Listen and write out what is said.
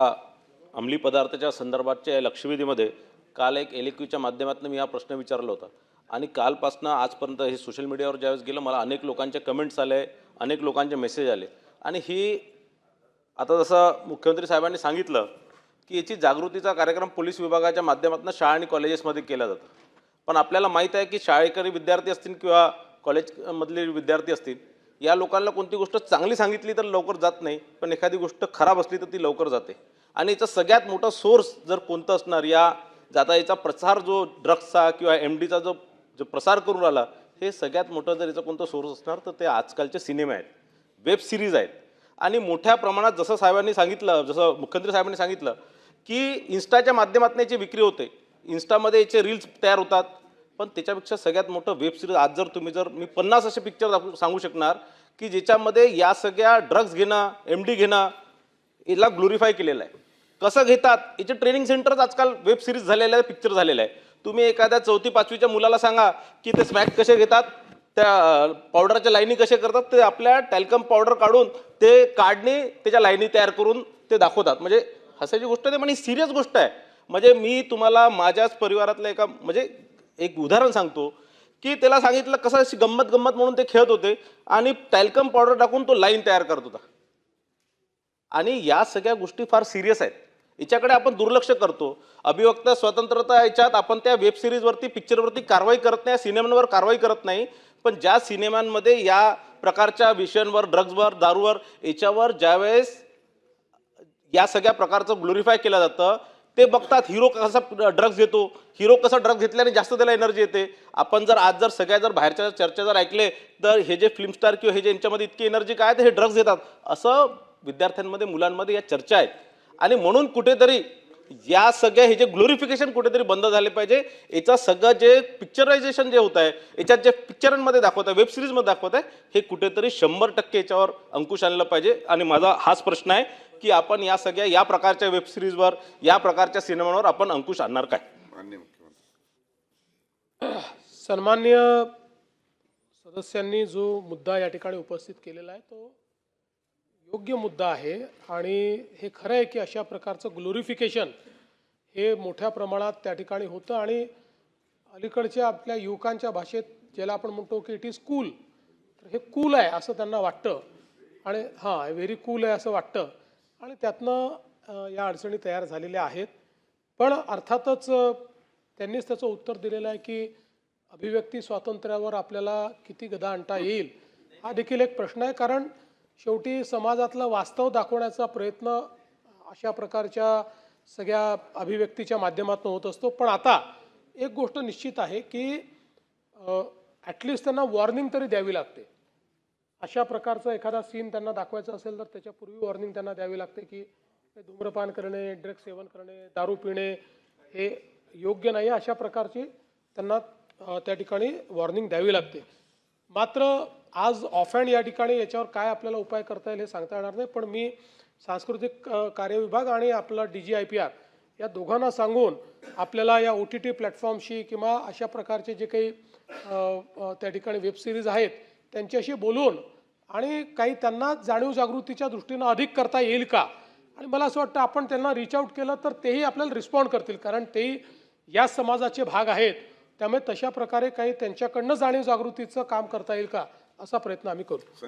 अंमली पदार्थाच्या संदर्भाच्या लक्षवेधीमध्ये काल एक एलिक्यूच्या माध्यमातून मी हा प्रश्न विचारला होता. आणि कालपासनं आजपर्यंत हे सोशल मीडियावर ज्यावेळेस गेलं मला अनेक लोकांचे कमेंट्स आले अनेक लोकांचे मेसेज आले. आणि ही आता जसं मुख्यमंत्री साहेबांनी सांगितलं की याची जागृतीचा कार्यक्रम पोलीस विभागाच्या माध्यमातून शाळा आणि कॉलेजेसमध्ये केला जातो. पण आपल्याला माहीत आहे की शाळेकरी विद्यार्थी असतील किंवा कॉलेजमधले विद्यार्थी असतील या लोकांना कोणती गोष्ट चांगली सांगितली तर लवकर जात नाही पण एखादी गोष्ट खराब असली तर ती लवकर जाते. आणि याचा सगळ्यात मोठा सोर्स जर कोणतं असणार या जाता याचा प्रसार जो ड्रग्सचा किंवा एम डीचा जो जो प्रसार करून राहिला हे सगळ्यात मोठं जर याचा कोणतं सोर्स असणार तर ते आजकालचे सिनेमे आहेत वेब सिरीज आहेत. आणि मोठ्या प्रमाणात जसं साहेबांनी सांगितलं जसं मुख्यमंत्री साहेबांनी सांगितलं की इन्स्टाच्या माध्यमातून याची विक्री होते. इन्स्टामध्ये याचे रील्स तयार होतात. पण त्याच्यापेक्षा सगळ्यात मोठं वेब सिरीज आज जर तुम्ही जर मी पन्नास असे पिक्चर सांगू शकणार की ज्याच्यामध्ये या सगळ्या ड्रग्ज घेणं एम डी घेणं याला ग्लोरीफाय केलेलं आहे. कसं घेतात? याचे ट्रेनिंग सेंटरच आजकाल वेब सिरीज झालेलं आहे पिक्चर झालेलं आहे तुम्ही एखाद्या चौथी पाचवीच्या मुलाला सांगा की ते स्मॅक कसे घेतात त्या पावडरच्या लाईनी कसे करतात ते आपल्या टॅल्कम पावडर काढून ते काढणे त्याच्या लाईनी तयार करून ते दाखवतात. म्हणजे हसायची गोष्ट नाही पण ही सिरियस गोष्ट आहे. म्हणजे मी तुम्हाला माझ्याच परिवारातल्या एका म्हणजे एक उदाहरण सांगतो की त्याला सांगितलं कसं अशी गंमत गंमत म्हणून ते खेळत होते आणि टॅल्कम पावडर टाकून तो लाईन तयार करत होता. आणि या सगळ्या गोष्टी फार सिरियस आहेत. याच्याकडे आपण दुर्लक्ष करतो. अभिवक्ता स्वतंत्रता याच्यात आपण त्या वेब सिरीजवरती पिक्चरवरती कारवाई करत नाही सिनेमांवर कारवाई करत नाही. पण ज्या सिनेमांमध्ये या प्रकारच्या विषयांवर ड्रग्जवर दारूवर याच्यावर ज्यावेळेस या सगळ्या प्रकारचं ग्लोरिफाय केलं जातं ते बघतात हिरो कसा ड्रग्ज घेतो हिरो कसा ड्रग्ज घेतल्याने जास्त त्याला एनर्जी येते. आपण जर आज जर सगळ्या जर बाहेरच्या चर्चा जर ऐकले तर हे जे फिल्म स्टार किंवा हे जे यांच्यामध्ये इतकी एनर्जी काय तर हे ड्रग्ज घेतात. असं विद्यार्थ्यांमध्ये मुलांमध्ये या चर्चा आहेत. आणि म्हणून कुठेतरी या सगळ्या हे जे ग्लोरिफिकेशन कुठेतरी बंद झाले पाहिजे. याचं सगळं जे पिक्चरायझेशन जे होत आहे याच्यात जे पिक्चरांमध्ये दाखवत आहे वेब सिरीजमध्ये दाखवत आहे हे कुठेतरी शंभर टक्के याच्यावर अंकुश आणलं पाहिजे. आणि माझा हाच प्रश्न आहे की आपण या सगळ्या या प्रकारच्या वेब सिरीजवर या प्रकारच्या सिनेमांवर आपण अंकुश आणणार काय? माननीय मुख्यमंत्री. सन्मान्य सदस्यांनी जो मुद्दा या ठिकाणी उपस्थित केलेला आहे तो योग्य मुद्दा आहे आणि हे खरं आहे की अशा प्रकारचं ग्लोरिफिकेशन हे मोठ्या प्रमाणात त्या ठिकाणी होतं आणि अलीकडच्या आपल्या युवकांच्या भाषेत ज्याला आपण म्हणतो की इट इज कूल तर हे कूल आहे असं त्यांना वाटतं. आणि हां व्हेरी कूल आहे असं वाटतं. आणि त्यातनं या अडचणी तयार झालेल्या आहेत. पण अर्थातच त्यांनीच त्याचं उत्तर दिलेलं आहे की अभिव्यक्ती स्वातंत्र्यावर आपल्याला किती गदा आणता येईल हा देखील एक प्रश्न आहे. कारण शेवटी समाजातलं वास्तव दाखवण्याचा प्रयत्न अशा प्रकारच्या सगळ्या अभिव्यक्तीच्या माध्यमातून होत असतो. पण आता एक गोष्ट निश्चित आहे की ॲटलिस्ट त्यांना वॉर्निंग तरी द्यावी लागते. अशा प्रकारचा एखादा सीन त्यांना दाखवायचा असेल तर त्याच्यापूर्वी वॉर्निंग त्यांना द्यावी लागते की धूम्रपान करणे ड्रग्स सेवन करणे दारू पिणे हे योग्य नाही अशा प्रकारची त्यांना त्या ठिकाणी वॉर्निंग द्यावी लागते. मात्र आज ऑफ हँड या ठिकाणी याच्यावर काय आपल्याला उपाय करता येईल हे सांगता येणार नाही पण मी सांस्कृतिक कार्य विभाग आणि आपला D G I P R या दोघांना सांगून आपल्याला या ओ टी टी प्लॅटफॉर्मशी किंवा अशा प्रकारचे जे काही त्या ठिकाणी वेब सिरीज आहेत त्यांच्याशी बोलून आणि काही त्यांना जाणीव जागृतीच्या दृष्टीनं अधिक करता येईल का? आणि मला असं वाटतं आपण त्यांना रीच आउट केलं तर तेही आपल्याला रिस्पॉन्ड करतील कारण तेही या समाजाचे भाग आहेत. त्यामुळे तशा प्रकारे काही त्यांच्याकडनं जाणीव जागृतीचं काम करता येईल का? असा प्रयत्न आम्ही करू.